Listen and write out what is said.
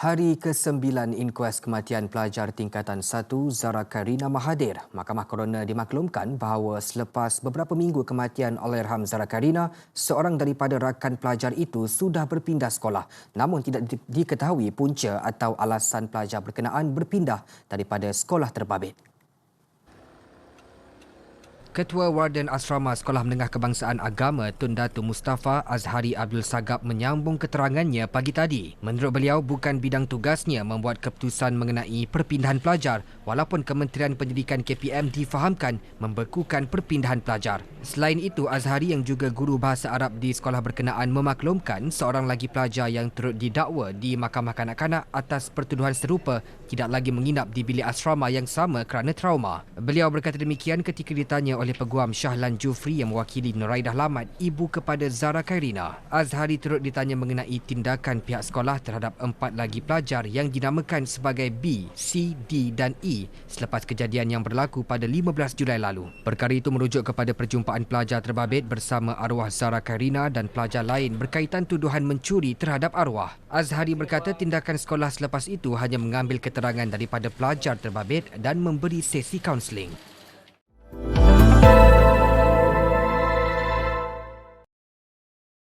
Hari ke-9 inkuas kematian pelajar tingkatan 1 Zara Karina Mahathir. Mahkamah Coroner dimaklumkan bahawa selepas beberapa minggu kematian Allahyarham Zara Karina, seorang daripada rakan pelajar itu sudah berpindah sekolah. Namun tidak di- diketahui punca atau alasan pelajar berkenaan berpindah daripada sekolah terbabit. Ketua Warden Asrama Sekolah Menengah Kebangsaan Agama Tun Datu Mustafa Azhari Abdul Sagap menyambung keterangannya pagi tadi. Menurut beliau, bukan bidang tugasnya membuat keputusan mengenai perpindahan pelajar walaupun Kementerian Pendidikan KPM difahamkan membekukan perpindahan pelajar. Selain itu, Azhari yang juga guru bahasa Arab di sekolah berkenaan memaklumkan seorang lagi pelajar yang turut didakwa di Mahkamah Kanak-Kanak atas pertuduhan serupa tidak lagi menginap di bilik asrama yang sama kerana trauma. Beliau berkata demikian ketika ditanya oleh Peguam Syahlan Jufri yang mewakili Nuraidah Lamat, ibu kepada Zara Kairina. Azhari turut ditanya mengenai tindakan pihak sekolah terhadap empat lagi pelajar yang dinamakan sebagai B, C, D dan E selepas kejadian yang berlaku pada 15 Julai lalu. Perkara itu merujuk kepada perjumpaan pelajar terbabit bersama arwah Zara Kairina dan pelajar lain berkaitan tuduhan mencuri terhadap arwah. Azhari berkata tindakan sekolah selepas itu hanya mengambil keterangan daripada pelajar terbabit dan memberi sesi kaunseling.